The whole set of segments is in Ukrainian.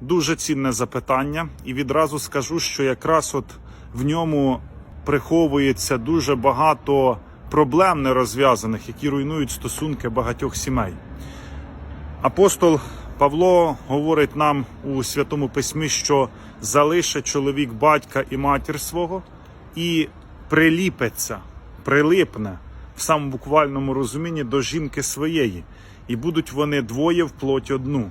Дуже цінне запитання, і відразу скажу, що якраз от в ньому приховується дуже багато проблем нерозв'язаних, які руйнують стосунки багатьох сімей. Апостол Павло говорить нам у Святому Письмі, що залише чоловік батька і матір свого і приліпиться, прилипне в самому буквальному розумінні до жінки своєї, і будуть вони двоє в плоті одну.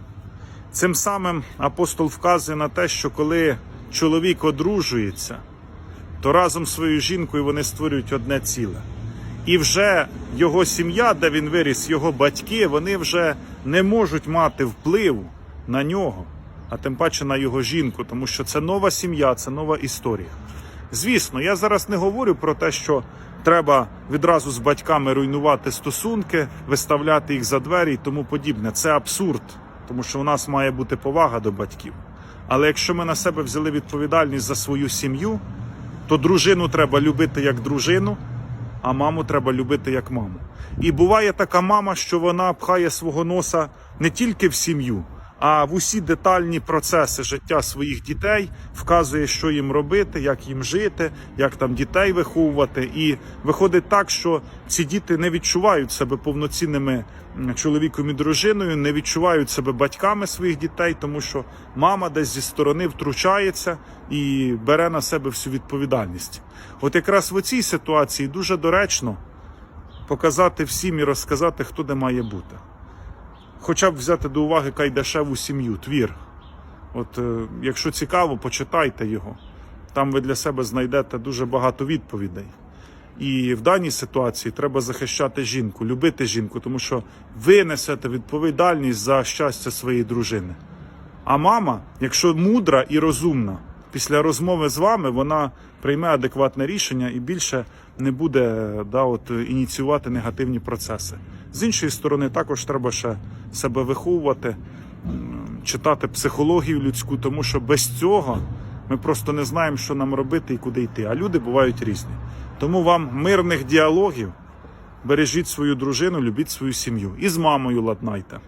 Цим самим апостол вказує на те, що коли чоловік одружується, то разом з своєю жінкою вони створюють одне ціле. І вже його сім'я, де він виріс, його батьки, вони вже не можуть мати впливу на нього, а тим паче на його жінку, тому що це нова сім'я, це нова історія. Звісно, я зараз не говорю про те, що треба відразу з батьками руйнувати стосунки, виставляти їх за двері і тому подібне. Це абсурд, тому що у нас має бути повага до батьків. Але якщо ми на себе взяли відповідальність за свою сім'ю, то дружину треба любити як дружину, а маму треба любити як маму. І буває така мама, що вона пхає свого носа не тільки в сім'ю, а в усі детальні процеси життя своїх дітей, вказує, що їм робити, як їм жити, як там дітей виховувати. І виходить так, що ці діти не відчувають себе повноцінними чоловіком і дружиною, не відчувають себе батьками своїх дітей, тому що мама десь зі сторони втручається і бере на себе всю відповідальність. От якраз в цій ситуації дуже доречно показати всім і розказати, хто де має бути. Хоча б взяти до уваги Кайдашеву сім'ю, твір. От е, якщо цікаво, почитайте його. Там ви для себе знайдете дуже багато відповідей. І в даній ситуації треба захищати жінку, любити жінку, тому що ви несете відповідальність за щастя своєї дружини. А мама, якщо мудра і розумна, після розмови з вами вона прийме адекватне рішення і більше не буде да, от, ініціювати негативні процеси. З іншої сторони, також треба ще себе виховувати, читати психологію людську, тому що без цього ми просто не знаємо, що нам робити і куди йти. А люди бувають різні. Тому вам мирних діалогів, бережіть свою дружину, любіть свою сім'ю і з мамою ладнайте.